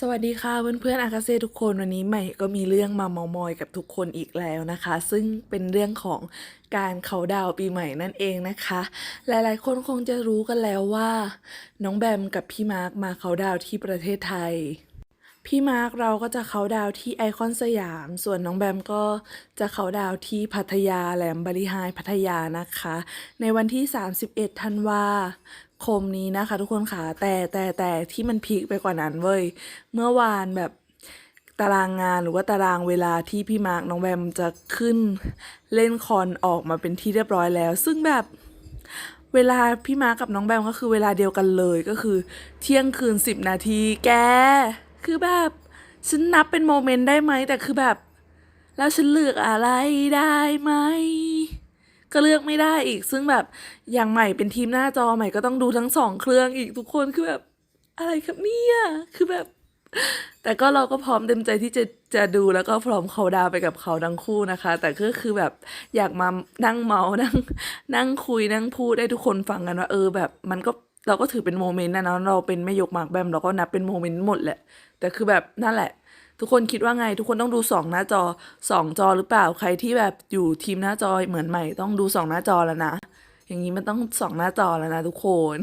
สวัสดีค่ะเพื่อนๆอากาเซ่ทุกคนวันนี้ใหม่ก็มีเรื่องมาเมามอยกับทุกคนอีกแล้วนะคะ ซึ่งเป็นเรื่องของการเขาดาวปีใหม่นั่นเองนะคะ หลายๆ คนคงจะรู้กันแล้วว่า น้องแบมกับพี่มาร์คมาเขาดาวที่ประเทศไทย พี่มาร์คเราก็จะเขาดาวที่ไอคอนสยาม ส่วนน้องแบมก็จะเขาดาวที่พัทยาแหลมบริหายพัทยานะคะ ในวันที่ 31 ธันวาคมนี้นะคะทุกคนค่ะ แต่แต่แต่ที่มันพีคไปกว่านั้นเว้ย เมื่อวานแบบตารางงานหรือว่าตารางเวลาที่พี่มาร์คน้องแบมจะขึ้นเล่นคอนออกมาเป็นที่เรียบร้อยแล้ว ซึ่งแบบเวลาพี่มาร์คกับน้องแบมก็คือเวลาเดียวกันเลยก็คือ เที่ยงคืนสิบนาทีแก คือแบบฉันนับเป็นโมเมนต์ได้ไหมแต่คือแบบ แล้วฉันเลือกอะไรได้ไหมก็เลือกไม่ได้อีก ซึ่งแบบอย่างใหม่เป็นทีมหน้าจอใหม่ก็ต้องดูทั้งสองเครื่องอีกทุกคนคือแบบอะไรครับเนี่ยคือแบบ แต่ก็เราก็พร้อมเต็มใจที่จะจะดูแล้วก็พร้อมเขาดาวไปกับเขาทั้งคู่นะคะ แต่ก็คือแบบอยากมานั่งเมาส์นั่งนั่งคุยนั่งพูดให้ทุกคนฟังกันว่า เออแบบมันก็ เราก็ถือเป็นโมเมนต์นะเนาะเราเป็นแม่ยกหมากแบมเราก็นับเป็นโมเมนต์หมดแหละ แต่คือแบบนั่นแหละ ทุกคนคิดว่าไง ทุกคนต้องดูสองหน้าจอสองจอหรือเปล่าใครที่แบบอยู่ทีมหน้าจอเหมือนใหม่ต้องดูสองหน้าจอแล้วนะอย่างนี้มันต้องสองหน้าจอแล้วนะทุกคน